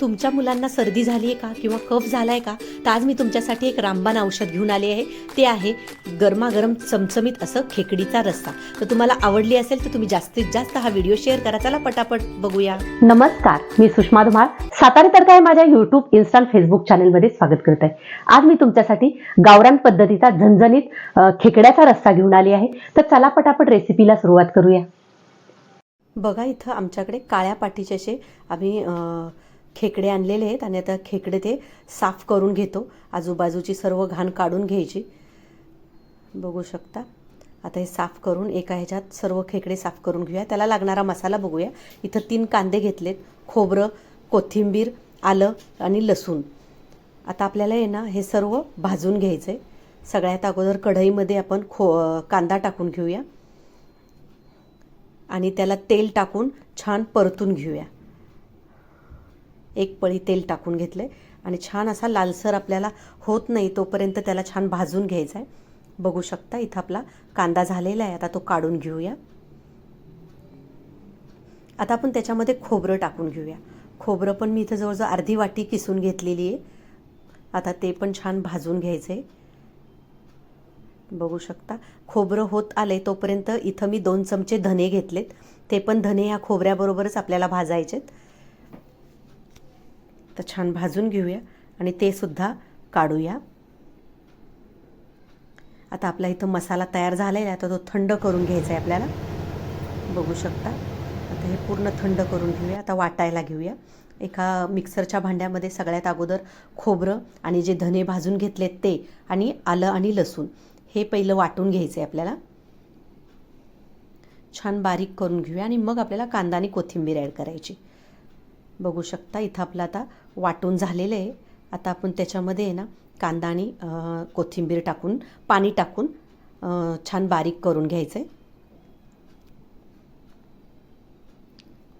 तुमच्या मुलांना सर्दी झाली आहे का किंवा कफ झाला आहे का? तर आज मी तुमच्यासाठी एक रामबाण औषध घेऊन आले आहे. ते आहे गरमागरम चमचमीत असं खेकडीचा रस्सा. तर तुम्हाला आवडली असेल तर तुम्ही जास्तीत जास्त हा व्हिडिओ शेअर करा. चला पटापट बघूया. नमस्कार मी सुषमा धुमाळ. सातारी तर काय माझ्या युट्यूब इन्स्टा फेसबुक चॅनलमध्ये स्वागत करत आहे. आज मी तुमच्यासाठी गावरान पद्धतीचा झणझणीत खेकड्याचा रस्सा घेऊन आली आहे. तर चला पटापट रेसिपीला सुरुवात करूया. बघा इथं आमच्याकडे काळ्या पाटीचे असे आम्ही खेकडे आणलेले आहेत आणि आता खेकडे ते साफ करून घेतो. आजूबाजूची सर्व घाण काढून घ्यायची. बघू शकता. आता हे साफ करून एका ह्याच्यात सर्व खेकडे साफ करून घेऊया. त्याला लागणारा मसाला बघूया. इथं तीन कांदे घेतलेत. खोबरं कोथिंबीर आलं आणि लसूण. आता आपल्याला आहे ना हे सर्व भाजून घ्यायचं आहे सगळ्यात अगोदर कढईमध्ये आपण खो कांदा टाकून घेऊया. आणि त्याला तेल टाकून छान परतून घेऊया. एक पळी तेल टाकून घेतलं आहे आणि छान असा लालसर आपल्याला होत नाही तोपर्यंत त्याला छान भाजून घ्यायचा आहे बघू शकता इथं आपला कांदा झालेला आहे. आता तो काढून घेऊया. आता आपण त्याच्यामध्ये खोबरं टाकून घेऊया. खोबरं पण मी इथं जवळजवळ अर्धी वाटी किसून घेतलेली आहे. आता ते पण छान भाजून घ्यायचं आहे बघू शकता खोबरं होत आले तोपर्यंत इथं मी दोन चमचे धने घेतलेत. ते पण धने ह्या खोबऱ्याबरोबरच आपल्याला भाजायचेत. तर छान भाजून घेऊया आणि ते सुद्धा काढूया. आता आपला इथं मसाला तयार झालेला आहे आता तो थंड करून घ्यायचा आहे आपल्याला. बघू शकता. आता हे पूर्ण थंड करून घेऊया. आता वाटायला घेऊया. एका मिक्सरच्या भांड्यामध्ये सगळ्यात अगोदर खोबरं आणि जे धने भाजून घेतलेत ते आणि आलं आणि लसूण हे पहिलं वाटून घ्यायचं आहे आपल्याला. छान बारीक करून घेऊया आणि मग आपल्याला कांदा आणि कोथिंबीर ॲड करायची. बघू शकता इथं आपलं आता वाटून झालेलं आहे. आता आपण त्याच्यामध्ये आहे ना कांदा आणि कोथिंबीर टाकून पाणी टाकून छान बारीक करून घ्यायचं आहे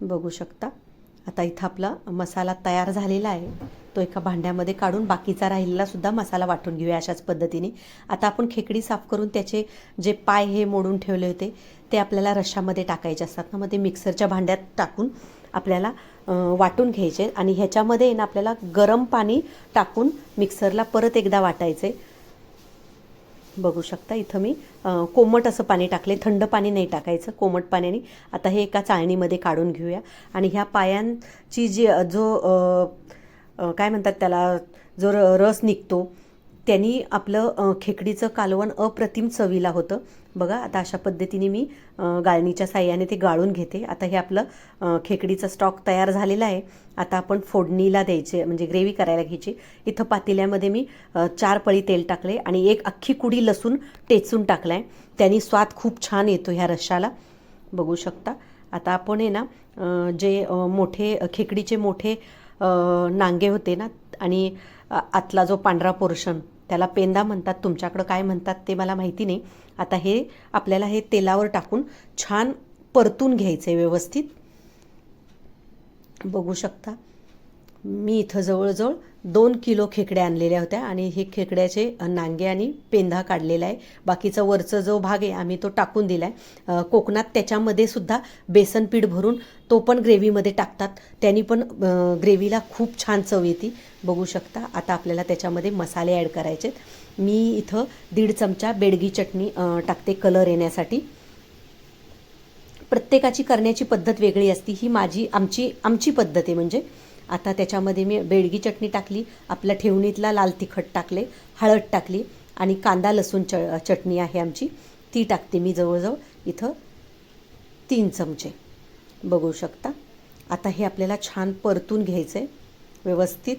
बघू शकता. आता इथं आपला मसाला तयार झालेला आहे. तो एका भांड्यामध्ये काढून बाकीचा राहिलेला सुद्धा मसाला वाटून घेऊया अशाच पद्धतीने. आता आपण खेकडी साफ करून त्याचे जे पाय हे मोडून ठेवले होते ते आपल्याला रशामध्ये टाकायचे असतात ना मग ते मिक्सरच्या भांड्यात टाकून आपल्याला वाटून घ्यायचे आणि ह्याच्यामध्ये ना आपल्याला गरम पाणी टाकून मिक्सरला परत एकदा वाटायचे. बघू शकता इथं मी कोमट असं पाणी टाकले. थंड पाणी नाही टाकायचं कोमट पाण्याने. आता हे एका चाळणीमध्ये काढून घेऊया. आणि ह्या पायांची जी जो काय म्हणतात त्याला जो र रस निघतो त्यांनी आपलं खेकडीचं कालवण अप्रतिम चवीला होतं. बघा आता अशा पद्धतीने मी गाळणीच्या साह्याने ते गाळून घेते. आता हे आपलं खेकडीचं खेकडीचा स्टॉक तयार झालेला आहे. आता आपण फोडणीला द्यायचे म्हणजे ग्रेव्ही करायला घ्यायची. इथं पातेल्यामध्ये मी चार पळी तेल टाकले आणि एक अख्खी कुडी लसूण टेचून टाकला आहे त्यांनी स्वाद खूप छान येतो ह्या रश्शाला बघू शकता. आता आपण आहे ना जे मोठे खेकडीचे मोठे नांगे होते ना आणि आतला जो पांढरा पोर्शन त्याला पेंदा म्हणतात तुमच्याकडं काय म्हणतात ते मला माहिती नाही. आता हे आपल्याला हे तेलावर टाकून छान परतून घ्यायचं आहे व्यवस्थित. बघू शकता. मी इथं जवळजवळ दोन किलो खेकड्या आणलेल्या होत्या आणि हे खेकड्याचे नांगे आणि पेंधा काढलेला आहे. बाकीचा वरचा जो भाग आहे आम्ही तो टाकून दिला आहे कोकणात त्याच्यामध्ये सुद्धा बेसन पीठ भरून तो पण ग्रेव्हीमध्ये टाकतात. त्यांनी पण ग्रेव्हीला खूप छान चव येते. बघू शकता आता आपल्याला त्याच्यामध्ये मसाले ॲड करायचे मी इथं दीड चमचा बेडगी चटणी टाकते कलर येण्यासाठी. प्रत्येकाची करण्याची पद्धत वेगळी असती. ही माझी आमची आमची पद्धत आहे म्हणजे. आता त्याच्यामध्ये मी बेडगी चटणी टाकली आपल्या ठेवणीतला लाल तिखट टाकले हळद टाकली आणि कांदा लसूण च चटणी आहे आमची ती टाकते मी जवळजवळ इथं तीन चमचे. बघू शकता. आता हे आपल्याला छान परतून घ्यायचं आहे व्यवस्थित.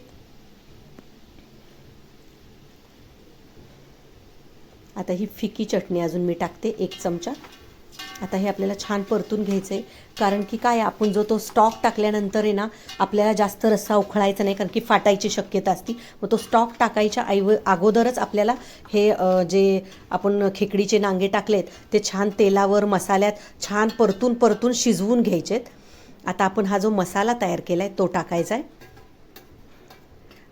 आता ही फिकी चटणी अजून मी टाकते एक चमचा. आता हे आपल्याला छान परतून घ्यायचं आहे कारण की काय आपण जो तो स्टॉक टाकल्यानंतर आहे ना आपल्याला जास्त रस्सा उखळायचा नाही कारण की फाटायची शक्यता असती. मग तो स्टॉक टाकायच्या ऐव अगोदरच आपल्याला हे जे आपण खेकडीचे नांगे टाकलेत ते छान तेलावर मसाल्यात छान परतून परतून शिजवून घ्यायचेत. आता आपण हा जो मसाला तयार केला आहे तो टाकायचा आहे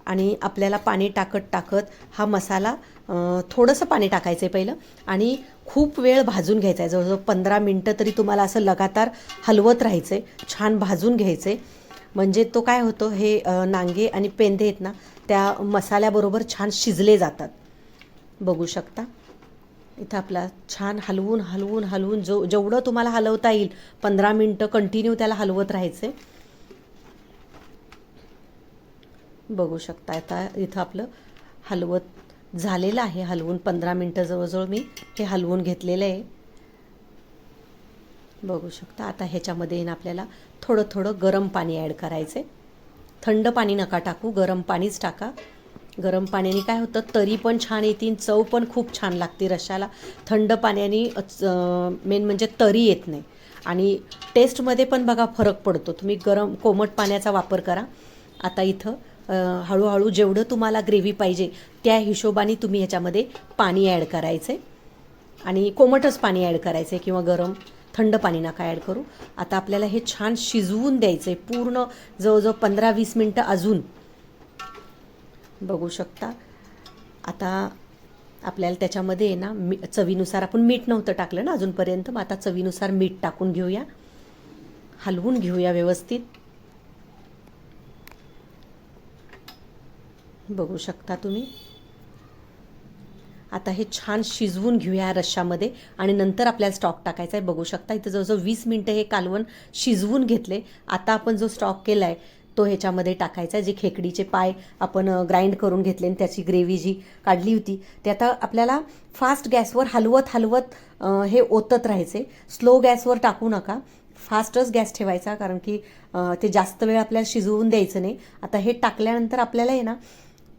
आणि आपल्याला पाणी टाकत टाकत हा मसाला थोडंसं पाणी टाकायचं आहे पहिलं आणि खूप वेळ भाजून घ्यायचा आहे जवळजवळ पंधरा मिनटं तरी तुम्हाला असं लगातार हलवत राहायचं आहे छान भाजून घ्यायचं आहे म्हणजे तो काय होतो हे नांगे आणि पेंदे आहेत ना त्या मसाल्याबरोबर छान शिजले जातात. बघू शकता? इथं आपला छान हलवून हलवून हलवून जो जेवढं तुम्हाला हलवता येईल पंधरा मिनटं कंटिन्यू त्याला हलवत राहायचे बघू शकता. आता इथं आपलं हलवत झालेलं आहे. हलवून पंधरा मिनटं जवळजवळ मी हे हलवून घेतलेलं आहे. बघू शकता. आता ह्याच्यामध्ये येईन आपल्याला थोडं थोडं गरम पाणी ॲड करायचे थंड पाणी नका टाकू. गरम पाणीच टाका. गरम पाण्याने काय होतं? तरी पण छान येतील चव पण खूप छान लागते रशाला थंड पाण्याने मेन म्हणजे तरी येत नाही. आणि टेस्टमध्ये पण बघा फरक पडतो. तुम्ही गरम कोमट पाण्याचा वापर करा. आता इथं हळूहळू जेवढं तुम्हाला ग्रेव्ही पाहिजे त्या हिशोबाने तुम्ही ह्याच्यामध्ये पाणी ॲड करायचं आहे आणि कोमटच पाणी ॲड करायचं आहे किंवा गरम थंड पाणी नका ॲड करू. आता आपल्याला हे छान शिजवून द्यायचं आहे पूर्ण जवळजवळ पंधरा वीस मिनटं अजून. बघू शकता. आता आपल्याला त्याच्यामध्ये आहे ना मी चवीनुसार आपण मीठ नव्हतं टाकलं ना अजूनपर्यंत मग आता चवीनुसार मीठ टाकून घेऊया. हलवून घेऊया व्यवस्थित. बघू शकता तुम्ही. आता हे छान शिजवून घेऊया या रश्श्यामध्ये आणि नंतर आपल्याला स्टॉक टाकायचा आहे. बघू शकता इथं जवळजवळ वीस मिनटं हे कालवण शिजवून घेतले. आता आपण जो स्टॉक केला आहे तो ह्याच्यामध्ये टाकायचा आहे. जे खेकडीचे पाय आपण ग्राइंड करून घेतले आणि त्याची ग्रेव्ही जी काढली होती ते आता आपल्याला फास्ट गॅसवर हलवत हलवत हे ओतत राहायचे. स्लो गॅसवर टाकू नका. फास्टच गॅस ठेवायचा कारण की ते जास्त वेळ आपल्याला शिजवून द्यायचं नाही. आता हे टाकल्यानंतर आपल्याला आहे ना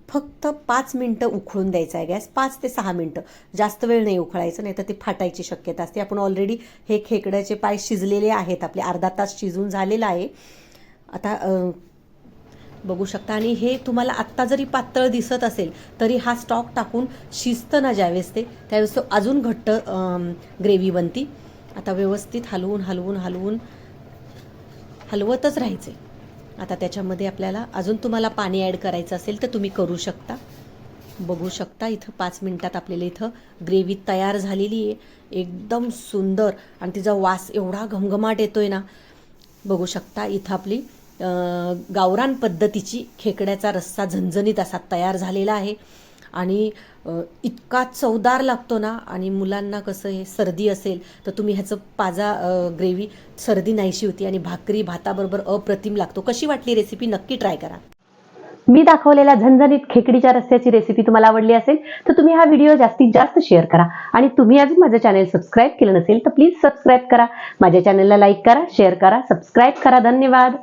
फक्त पाच मिनटं उखळून द्यायचा आहे गॅस पाच ते सहा मिनटं. जास्त वेळ नाही उखळायचं नाही तर ते फाटायची शक्यता असते. आपण ऑलरेडी हे खेकड्याचे पाय शिजलेले आहेत आपले अर्धा तास शिजून झालेलं आहे. आता बघू शकता. आणि हे तुम्हाला आत्ता जरी पातळ दिसत असेल तरी हा स्टॉक टाकून शिजतं ना ज्यावेळेस ते त्यावेळेस तो अजून घट्ट ग्रेव्ही बनती. आता व्यवस्थित हलवून हलवून हलवून हलवतच राहायचे आता त्याच्यामध्ये आपल्याला अजून तुम्हाला पाणी ॲड करायचं असेल तर तुम्ही करू शकता. बघू शकता इथं पाच मिनटात आपल्याला इथं ग्रेव्ही तयार झालेली आहे. एकदम सुंदर आणि तिचा वास एवढा घमघमाट येतो आहे ना. बघू शकता इथं आपली गावरान पद्धतीची खेकड्याचा रस्सा झणझणीत असा तयार झालेला आहे. आणि इतका चवदार लागतो ना आणि मुलांना कसं हे सर्दी असेल तर तुम्ही ह्याचं पाजा ग्रेव्ही सर्दी नाहीशी होती आणि भाकरी भाताबरोबर अप्रतिम लागतो. कशी वाटली रेसिपी नक्की ट्राय करा. मी दाखवलेल्या झणझणीत खेकडीच्या रस्त्याची रेसिपी तुम्हाला आवडली असेल तर तुम्ही हा व्हिडिओ जास्तीत जास्त शेअर करा. आणि तुम्ही अजून माझं चॅनल सबस्क्राईब केलं नसेल तर प्लीज सबस्क्राईब करा. माझ्या चॅनलला लाईक करा शेअर करा सबस्क्राईब करा. धन्यवाद.